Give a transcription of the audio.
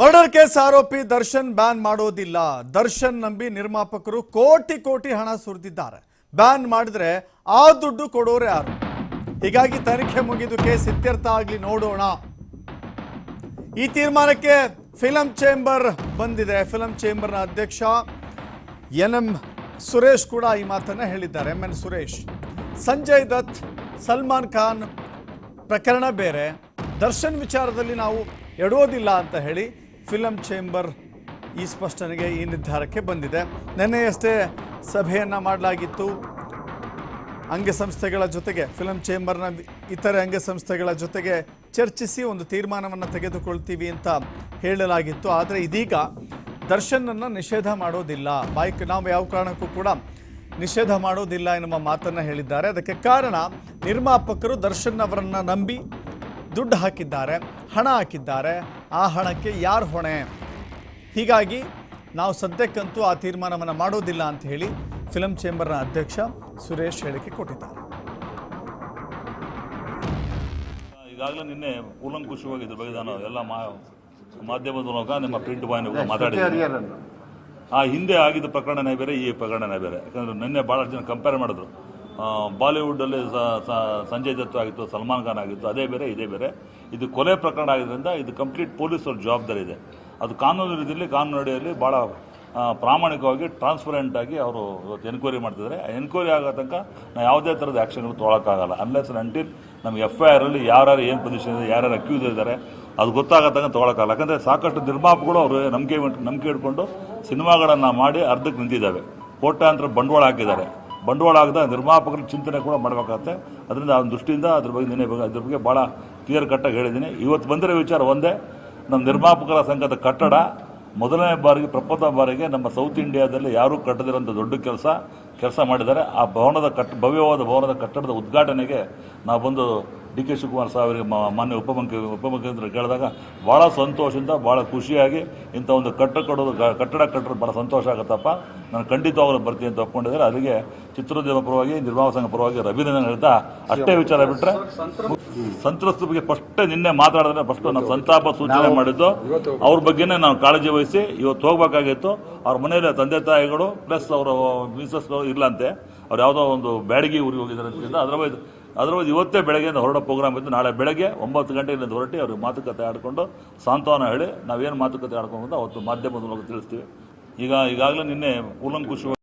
Murder case ಆರೋಪಿ Darshan ban ಮಾಡೋದಿಲ್ಲ. ದರ್ಶನ್ ನಂಬಿ ನಿರ್ಮಾಪಕರು ಕೋಟಿ ಕೋಟಿ ಹಣ ಸುರಿದಿದ್ದಾರೆ. ಬ್ಯಾನ್ ಮಾಡಿದ್ರೆ ಆ ದುಡ್ಡು ಕೊಡೋರು ಯಾರು? ಹೀಗಾಗಿ ತನಿಖೆ ಮುಗಿದು ಕೇಸ್ ಇತ್ಯರ್ಥ ಆಗಲಿ ನೋಡೋಣ. ಈ ತೀರ್ಮಾನಕ್ಕೆ ಫಿಲಂ ಚೇಂಬರ್ ಬಂದಿದೆ. ಫಿಲಂ ಚೇಂಬರ್ನ ಅಧ್ಯಕ್ಷ ಎನ್ ಎಂ ಸುರೇಶ್ ಕೂಡ ಈ ಮಾತನ್ನ ಹೇಳಿದ್ದಾರೆ. ಎಂ ಎನ್ ಸುರೇಶ್, ಸಂಜಯ್ ದತ್, ಸಲ್ಮಾನ್ ಖಾನ್ ಪ್ರಕರಣ ಬೇರೆ. ದರ್ಶನ್ ವಿಚಾರದಲ್ಲಿ ನಾವು ಎಡೋದಿಲ್ಲ ಅಂತ ಹೇಳಿ ಫಿಲಂ ಚೇಂಬರ್ ಈ ಸ್ಪಷ್ಟನೆಗೆ ಈ ನಿರ್ಧಾರಕ್ಕೆ ಬಂದಿದೆ. ನಿನ್ನೆಯಷ್ಟೇ ಸಭೆಯನ್ನು ಮಾಡಲಾಗಿತ್ತು. ಅಂಗಸಂಸ್ಥೆಗಳ ಜೊತೆಗೆ, ಫಿಲಂ ಚೇಂಬರ್ನ ಇತರೆ ಅಂಗಸಂಸ್ಥೆಗಳ ಜೊತೆಗೆ ಚರ್ಚಿಸಿ ಒಂದು ತೀರ್ಮಾನವನ್ನು ತೆಗೆದುಕೊಳ್ತೀವಿ ಅಂತ ಹೇಳಲಾಗಿತ್ತು. ಆದರೆ ಇದೀಗ ದರ್ಶನನ್ನು ನಿಷೇಧ ಮಾಡೋದಿಲ್ಲ. ಬೈಕ್ ನಾವು ಯಾವ ಕಾರಣಕ್ಕೂ ಕೂಡ ನಿಷೇಧ ಮಾಡೋದಿಲ್ಲ ಎನ್ನುವ ಮಾತನ್ನು ಹೇಳಿದ್ದಾರೆ. ಅದಕ್ಕೆ ಕಾರಣ ನಿರ್ಮಾಪಕರು ದರ್ಶನ್ ಅವರನ್ನು ನಂಬಿ ದುಡ್ಡು ಹಾಕಿದ್ದಾರೆ ಹಣ ಹಾಕಿದ್ದಾರೆ ಆ ಹಣಕ್ಕೆ ಯಾರು ಹೊಣೆ? ಹೀಗಾಗಿ ನಾವು ಸದ್ಯಕ್ಕಂತೂ ಆ ತೀರ್ಮಾನವನ್ನು ಮಾಡೋದಿಲ್ಲ ಅಂತ ಹೇಳಿ ಫಿಲಂ ಚೇಂಬರ್ನ ಅಧ್ಯಕ್ಷ ಸುರೇಶ್ ಹೇಳಿಕೆ ಕೊಟ್ಟಿದ್ದಾರೆ. ಈಗಾಗಲೇ ನಿನ್ನೆ ಕೂಲಂಕುಷವಾಗಿ ಇದ್ರ ಬಗ್ಗೆ ನಾನು ಎಲ್ಲ ಮಾ ಮಾಧ್ಯಮದ ಮೂಲಕ ನಿಮ್ಮ ಪ್ರಿಂಟ್ ಬಾಯ್ ಮಾತಾಡಿದ್ದೀನಿ ಆ ಹಿಂದೆ ಆಗಿದ್ದ ಪ್ರಕರಣನೇ ಬೇರೆ ಈ ಪ್ರಕರಣನೇ ಬೇರೆ. ಯಾಕಂದ್ರೆ ನಿನ್ನೆ ಭಾಳಷ್ಟು ಜನ ಕಂಪೇರ್ ಮಾಡಿದ್ರು. ಬಾಲಿವುಡ್ಡಲ್ಲಿ ಸಂಜಯ್ ದತ್ ಆಗಿತ್ತು, ಸಲ್ಮಾನ್ ಖಾನ್ ಆಗಿತ್ತು, ಅದೇ ಬೇರೆ, ಇದೇ ಬೇರೆ. ಇದು ಕೊಲೆ ಪ್ರಕರಣ ಆಗಿದ್ದರಿಂದ ಇದು ಕಂಪ್ಲೀಟ್ ಪೊಲೀಸರ ಜವಾಬ್ದಾರಿ ಇದೆ. ಅದು ಕಾನೂನು ರೀತಿಯಲ್ಲಿ, ಕಾನೂನು ಅಡಿಯಲ್ಲಿ ಭಾಳ ಪ್ರಾಮಾಣಿಕವಾಗಿ ಟ್ರಾನ್ಸ್ಪರೆಂಟ್ ಆಗಿ ಅವರು ಇವತ್ತು ಎನ್ಕ್ವೈರಿ ಮಾಡ್ತಿದ್ದಾರೆ. ಎನ್ಕ್ವೈರಿ ಆಗೋ ತನಕ ನಾವು ಯಾವುದೇ ಥರದ ಆ್ಯಕ್ಷನ್ಗಳು ತೊಗೊಳಕ್ಕಾಗಲ್ಲ. ಅನ್ಲೆಸ್ ಅಂಟಿಲ್ ನಮಗೆ ಎಫ್ ಐ ಆರಲ್ಲಿ ಯಾರ್ಯಾರು ಏನು ಪೊಸಿಷನ್ ಇದೆ, ಯಾರ್ಯಾರು ಅಕ್ಯೂಸ್ ಇದ್ದಾರೆ, ಅದು ಗೊತ್ತಾಗೋ ತನಕ ತೊಗೊಳಕ್ಕಾಗಲ್ಲ. ಯಾಕಂದರೆ ಸಾಕಷ್ಟು ನಿರ್ಮಾಪಗಳು ಅವರು ನಂಬಿಕೆ ನಂಬಿಕೆ ಇಟ್ಕೊಂಡು ಸಿನಿಮಾಗಳನ್ನು ಮಾಡಿ ಅರ್ಧಕ್ಕೆ ನಿಂತಿದ್ದಾವೆ. ಕೋಟ್ಯಾಂತರ ಬಂಡವಾಳ ಹಾಕಿದ್ದಾರೆ. ಬಂಡವಾಳ ಆಗದ, ನಿರ್ಮಾಪಕರ ಚಿಂತನೆ ಕೂಡ ಮಾಡಬೇಕಾಗತ್ತೆ. ಅದರಿಂದ ಆ ದೃಷ್ಟಿಯಿಂದ ಅದ್ರ ಬಗ್ಗೆ ನಿನ್ನೆ ಅದ್ರ ಬಗ್ಗೆ ಭಾಳ ಕ್ಲಿಯರ್ ಕಟ್ಟಾಗಿ ಹೇಳಿದ್ದೀನಿ. ಇವತ್ತು ಬಂದಿರೋ ವಿಚಾರ ಒಂದೇ. ನಮ್ಮ ನಿರ್ಮಾಪಕರ ಸಂಘದ ಕಟ್ಟಡ ಮೊದಲನೇ ಬಾರಿಗೆ ಪ್ರಪ್ರಥಮ ಬಾರಿಗೆ ನಮ್ಮ ಸೌತ್ ಇಂಡಿಯಾದಲ್ಲಿ ಯಾರೂ ಕಟ್ಟದಿರೋಂಥ ದೊಡ್ಡ ಕೆಲಸ ಕೆಲಸ ಮಾಡಿದ್ದಾರೆ. ಆ ಭವನದ ಕಟ್ ಭವ್ಯವಾದ ಭವನದ ಕಟ್ಟಡದ ಉದ್ಘಾಟನೆಗೆ ನಾವು ಬಂದು ಡಿ ಕೆ ಶಿವಕುಮಾರ್ ಸಾಹೇಬರಿಗೆ ಅವರಿಗೆ ಮಾನ್ಯ ಉಪಮುಖ್ಯ ಉಪಮುಖ್ಯಮಂತ್ರಿ ಕೇಳಿದಾಗ ಭಾಳ ಸಂತೋಷದಿಂದ ಭಾಳ ಖುಷಿಯಾಗಿ ಇಂಥ ಒಂದು ಕಟ್ಟ ಕಟ್ಟೋದು ಕಟ್ಟಡ ಕಟ್ಟರೆ ಭಾಳ ಸಂತೋಷ ಆಗುತ್ತಪ್ಪ. ನಾನು ಖಂಡಿತವಾಗಲೂ ಬರ್ತೀನಿ ಅಂತ ಒಪ್ಕೊಂಡಿದ್ದಾರೆ. ಅದಕ್ಕೆ ಚಿತ್ರೋದ್ಯಮ ಪರವಾಗಿ ನಿರ್ಮಾಣ ಸಂಘ ಪರವಾಗಿ ರವೀಂದ್ರನ ಹೇಳ್ತಾ ಅಷ್ಟೇ ವಿಚಾರ ಬಿಟ್ಟರೆ ಸಂತ್ರಸ್ತರ ಬಗ್ಗೆ ಫಸ್ಟ್ ನಿನ್ನೆ ಮಾತಾಡಿದ್ರೆ ಫಸ್ಟ್ ನಾವು ಸಂತಾಪ ಸೂಚನೆ ಮಾಡಿದ್ದು. ಅವ್ರ ಬಗ್ಗೆನೇ ನಾವು ಕಾಳಜಿ ವಹಿಸಿ ಇವತ್ತು ಹೋಗ್ಬೇಕಾಗಿತ್ತು. ಅವ್ರ ಮನೆಯಲ್ಲಿ ತಂದೆ ತಾಯಿಗಳು ಪ್ಲಸ್ ಅವರ ಮಿಸಸ್ಗಳು ಇರ್ಲಂತೆ. ಅವ್ರು ಯಾವುದೋ ಒಂದು ಬ್ಯಾಡಗಿ ಊರಿಗೆ ಹೋಗಿದ್ದಾರೆ ಅಂತ ಅದರ್ವೈಸ್ ಇವತ್ತೇ ಬೆಳಗ್ಗೆಯಿಂದ ಹೊರಡೋ ಪ್ರೋಗ್ರಾಮ್ ಇತ್ತು. ನಾಳೆ ಬೆಳಗ್ಗೆ ಒಂಬತ್ತು ಗಂಟೆಯಿಂದ ಹೊರಟಿ ಅವ್ರಿಗೆ ಮಾತುಕತೆ ಆಡಿಕೊಂಡು ಸಾಂತ್ವನ ಹೇಳಿ ನಾವೇನು ಮಾತುಕತೆ ಆಡ್ಕೊಂಡು ಅವತ್ತು ಮಾಧ್ಯಮದ ಮೂಲಕ ತಿಳಿಸ್ತೀವಿ. ಈಗ ಈಗಾಗಲೇ ನಿನ್ನೆ ಕೂಲಂಕುಷವಾಗಿ